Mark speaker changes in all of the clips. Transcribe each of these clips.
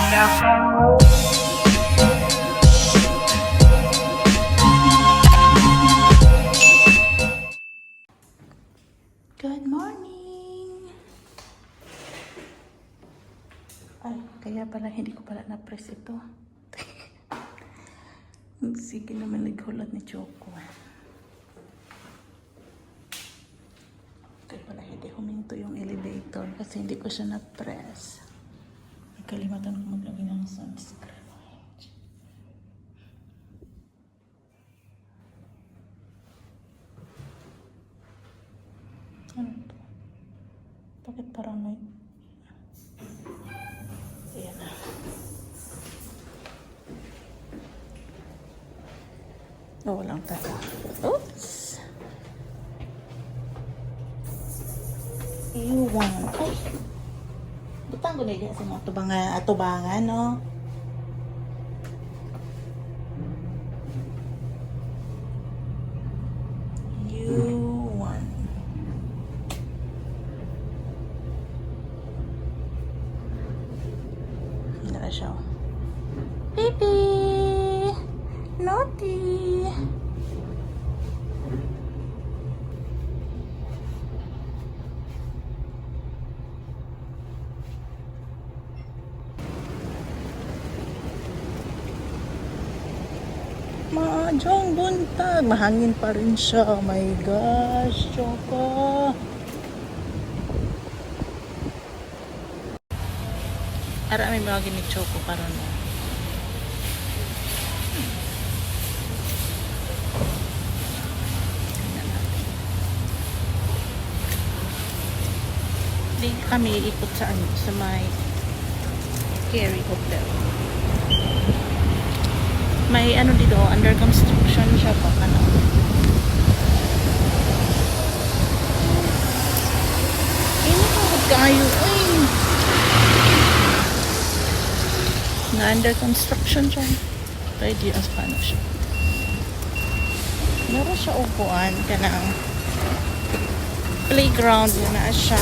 Speaker 1: Good morning! Ay, kaya pala hindi ko pala na-press ito. Sige naman naghulat ni Choco. Kaya pala hindi huminto yung elevator kasi hindi ko siya na-press. Nagkalimatan ko maglagay ng sunscreen. Ano to? Bakit parang may... Oh, walang tayo. Oops! Iwan. Ay! Butang ko na dyan sa mga tubangan, atubangan, no? You one. Hindi na. Baby! Naughty! Mahjong buntag. Mahangin pa rin siya. Oh my gosh, Choco. Ara may mga ni Choco karon mo. Hindi kami ikot sa ano, sa may Kerry Hotel. May ano dito, under construction siya pa ano. Ini ko kayo ay. Na under construction siya. Ready as paano siya. Meron siya upuan ka ng playground na siya.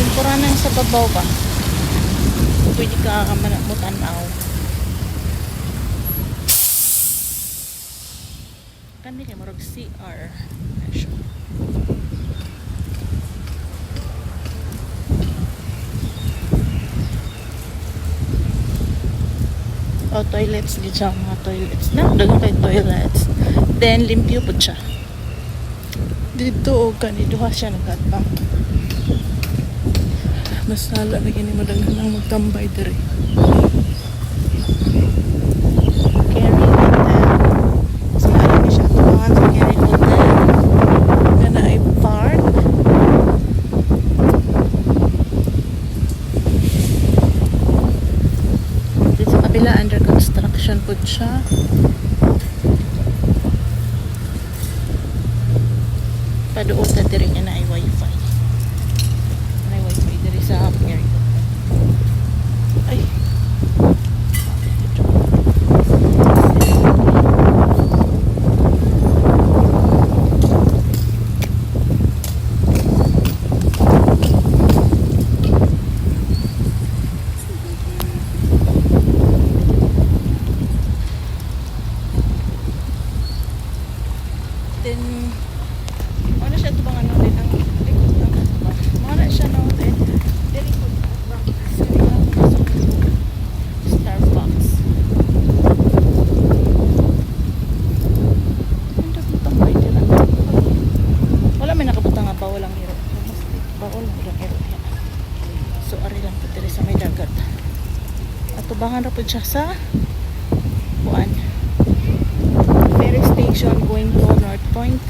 Speaker 1: Temporanan sa babaw ba? Pwede ka manamutanaw. Kani kay murag CR. Oh, toilets di siya mga toilets. Na, dagang kay toilets. Then, limpyo po siya. Dito, o kaniduha siya nagkatbang. Masala na gini mo daghan nang magtambay diri. Kabila under construction po siya. Paduot na diri nga na ay wifi. Sa area. Ay. Then, ano siya ito bang ano din ang likod ng kasama? Mana siya no din. Dili ko Starbucks. Ang dabutang ba ito lang? Wala may nakabutang nga bawal ang hiro. Hiro hiro. So ari lang po diri sa may dagat. At tubangan ra po siya sa kuan. Ferry station going to North Point.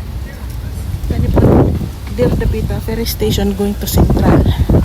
Speaker 1: Kani po Del Tapita Ferry Station going to Central.